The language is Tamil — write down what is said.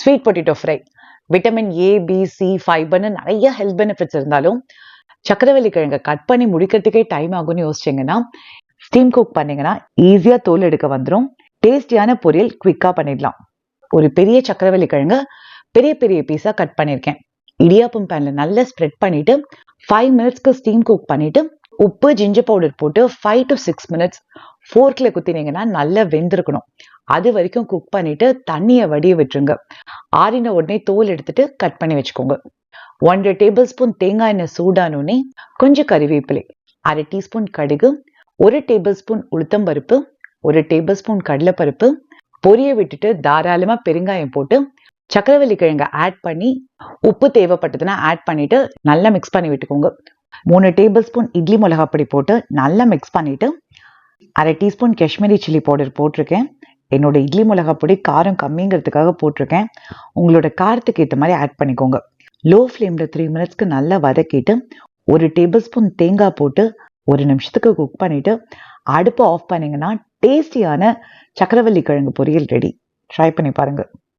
Sweet potato fry vitamin A B C ஃபைபர்னு நிறைய ஹெல்த் பெனிஃபிட்ஸ் இருந்தாலும் சக்கரவள்ளி கிழங்கை கட் பண்ணி முடிக்கிறதுக்கே டைம் ஆகும்னு யோசிச்சிங்கன்னா ஸ்டீம் குக் பண்ணீங்கன்னா ஈஸியாக தோல் எடுக்க வந்துடும் டேஸ்டியான பொரியல் குவிக்காக பண்ணிடலாம். ஒரு பெரிய சக்கரவள்ளி கிழங்க பெரிய பெரிய பீஸாக கட் பண்ணியிருக்கேன். இடியாப்பம் பேனில் நல்லா ஸ்ப்ரெட் பண்ணிட்டு ஃபைவ் மினிட்ஸ்க்கு ஸ்டீம் குக் பண்ணிட்டு உப்பு ஜிஞ்சர் பவுடர் போட்டு ஃபைவ் டு சிக்ஸ் மினிட்ஸ் ஃபோர்க்கில் குத்தினீங்கன்னா நல்லா வெந்திருக்கணும். அது வரைக்கும் குக் பண்ணிட்டு தண்ணியை வடிய விட்டுருங்க. ஆறின உடனே தோல் எடுத்துட்டு கட் பண்ணி வச்சுக்கோங்க. ஒன்றரை டேபிள் ஸ்பூன் தேங்காய் எண்ணெய் சூடானோடனே கொஞ்சம் கறிவேப்பிலை அரை டீஸ்பூன் கடுகு ஒரு டேபிள் ஸ்பூன் உளுத்தம் பருப்பு ஒரு டேபிள் ஸ்பூன் கடலைப்பருப்பு பொரிய விட்டுட்டு தாராளமா பெருங்காயம் போட்டு சக்கரவள்ளி கிழங்க ஆட் பண்ணி உப்பு தேவைப்பட்டதுன்னா ஆட் பண்ணிட்டு நல்லா மிக்ஸ் பண்ணி விட்டுக்கோங்க. மூணு டேபிள் ஸ்பூன் இட்லி மிளகாப்பொடி போட்டு நல்லா மிக்ஸ் பண்ணிட்டு அரை டீஸ்பூன் காஷ்மீரி சில்லி பவுடர் போட்டிருக்கேன். என்னோட இட்லி மிளகா பொடி காரம் கம்மிங்கிறதுக்காக போட்டிருக்கேன். உங்களோட காரத்துக்கு ஏற்ற மாதிரி ஆட் பண்ணிக்கோங்க. லோ ஃப்ளேமில் த்ரீ மினிட்ஸ்க்கு நல்லா வதக்கிட்டு ஒரு டேபிள் ஸ்பூன் தேங்காய் போட்டு ஒரு நிமிஷத்துக்கு குக் பண்ணிவிட்டு அடுப்பை ஆஃப் பண்ணிங்கன்னா டேஸ்டியான சக்கரவள்ளி கிழங்கு பொரியல் ரெடி ட்ரை பண்ணி பாருங்கள்